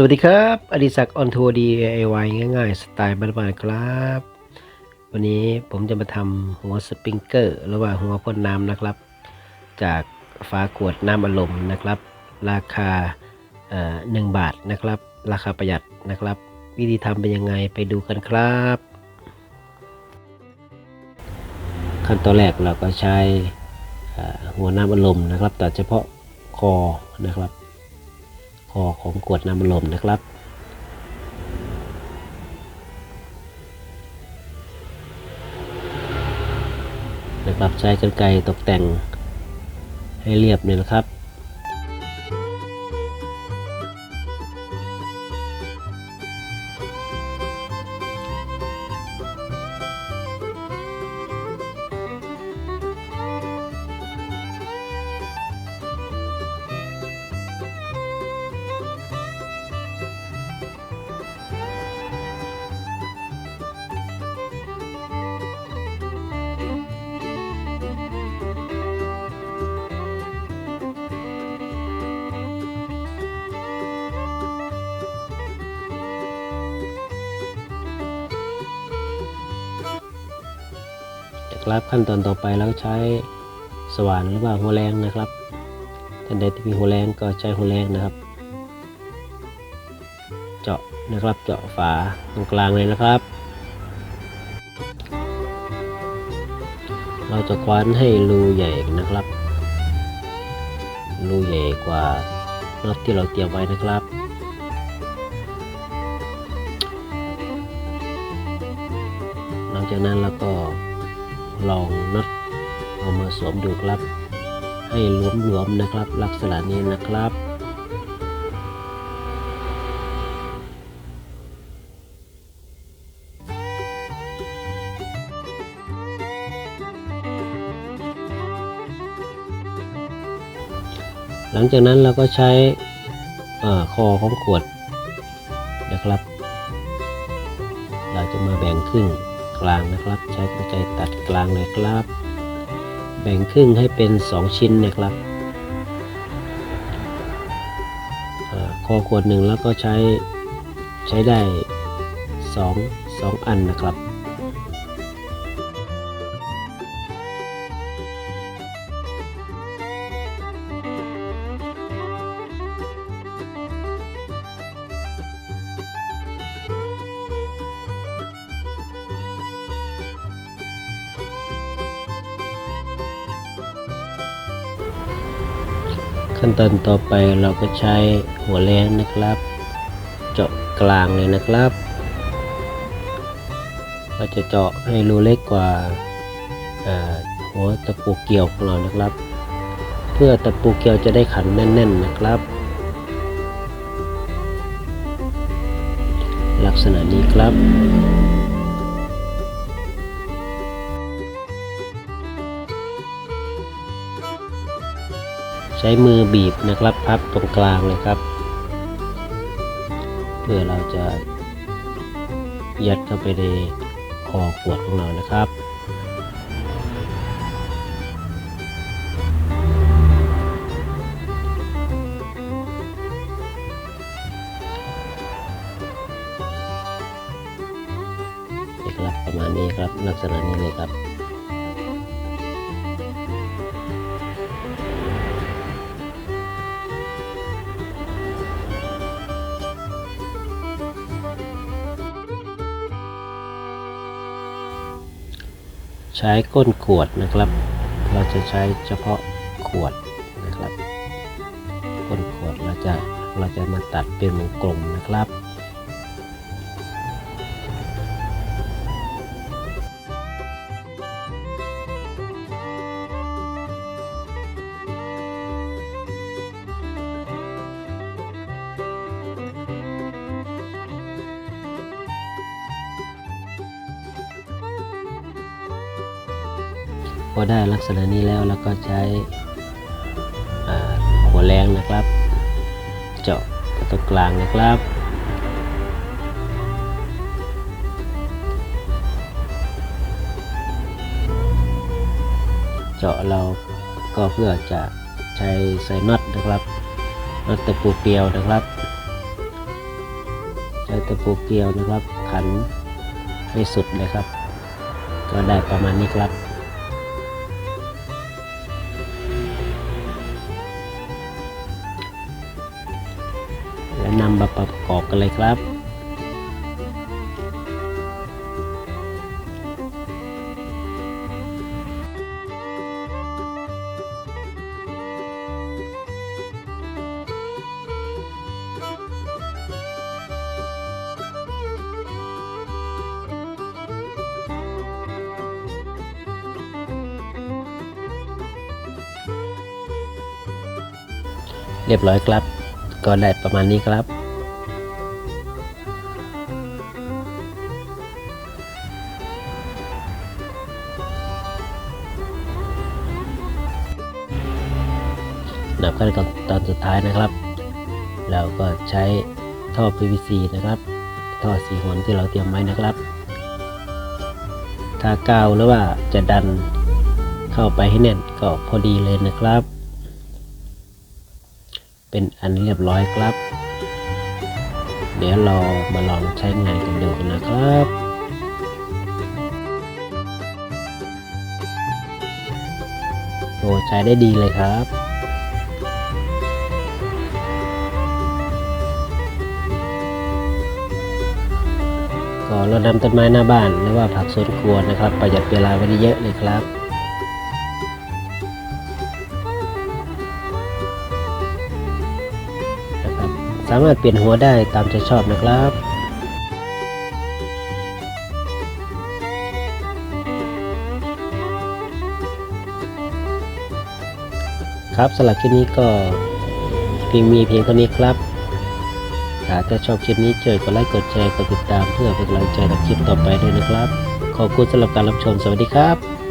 สวัสดีครับอดิศักดิ์ออนทัวร์ DIY ง่ายๆ สไตล์บ้านๆครับ วันนี้ผมจะมาทำหัวสปริงเกอร์ หรือว่าหัวพ่นน้ำนะครับ จากฝาขวดน้ำอัดลมนะครับ ราคาเอ่อหนึ่งบาทนะครับ ราคาประหยัดนะครับ วิธีทำเป็นยังไงไปดูกันครับ ขั้นตอนแรกเราก็ใช้หัวน้ำอัดลมนะครับ แตัดเฉพาะคอนะครับ คอของกวดน้ำลมนะครับ นะครับใช้กรรไกรตกแต่งให้เรียบเนี่ยนะครับ ครับขั้นตอนต่อไปเราก็ใช้สว่านหรือว่าหัวแรงนะครับท่านใดที่มีหัวแรงก็ใช้หัวแรงนะครับ เจาะนะครับเจาะฝาตรงกลางเลยนะครับ เราจะคว้านให้รูใหญ่นะครับรูใหญ่กว่าน็อตที่เราเตรียมไว้นะครับหลังจากนั้นเราก็ ลองน็อตเอามาสวมดูครับ ให้หลวมๆนะครับ ลักษณะนี้นะครับหลังจากนั้นเราก็ใช้เอ่อคอของขวดนะครับ เราจะมาแบ่งครึ่ง กลางนะครับ ใช้กรรไกรตัดกลางเลยครับ แบ่งครึ่งให้เป็น 2 ชิ้นนะครับคอขวดหนึ่งแล้วก็ใช้ใช้ได้ 2 2 อันนะครับ ขั้นตอนต่อไปเราก็ใช้หัวแรงนะครับ เจาะกลางเลยนะครับ เราจะเจาะให้รูเล็กกว่าอ่าหัวตะปูเกี่ยวของเรานะครับ เพื่อตะปูเกี่ยวจะได้ขันแน่น ๆนะครับ ลักษณะนี้ครับ ใช้มือบีบนะครับพับตรงกลางเลยครับ เพื่อเราจะยัดเข้าไปในคอขวดของเรานะครับนี่ครับประมาณนี้ครับลักษณะนี้เลยครับ ใช้ก้นขวดนะครับ เราจะใช้เฉพาะขวดนะครับก้นขวดเราจะเราจะมาตัดเป็นวงกลมนะครับ พอได้ลักษณะนี้แล้วเราก็ใช้หัวแรงนะครับ เจาะตรงกลางนะครับเจาะเราก็เพื่อจะใช้ใส่น็อตนะครับน็อตตะปูเกลียวนะครับตะปูเกลียวนะครับ ขันให้สุดเลยครับ ก็ได้ประมาณนี้ครับ นำมาประกอบกันเลยครับ เรียบร้อยครับ ก็ได้ประมาณนี้ครับ นับขั้นตอนตอนสุดท้ายนะครับ เราก็ใช้ท่อ PVC นะครับ ท่อสีหนที่เราเตรียมไว้นะครับ ถ้ากาวหรือว่าจะดันเข้าไปให้แน่นก็พอดีเลยนะครับ เป็นอันเรียบร้อยครับ เดี๋ยวเรามาลองใช้งานกันดูกันนะครับโอ้ใช้ได้ดีเลยครับก็เรานำต้นไม้หน้าบ้านหรือว่าผักสวนครัวนะครับ ประหยัดเวลาไว้ได้เยอะเลยครับ สามารถเปลี่ยนหัวได้ตามใจชอบนะครับครับสำหรับคลิปนี้ก็เพียงมีเพียงเท่านี้ครับถ้าชอบคลิปนี้ช่วยกดไลค์กดแชร์กดติดตามเพื่อเป็นกำลังใจในคลิปต่อไปด้วยนะครับ ขอบคุณสำหรับการรับชมสวัสดีครับ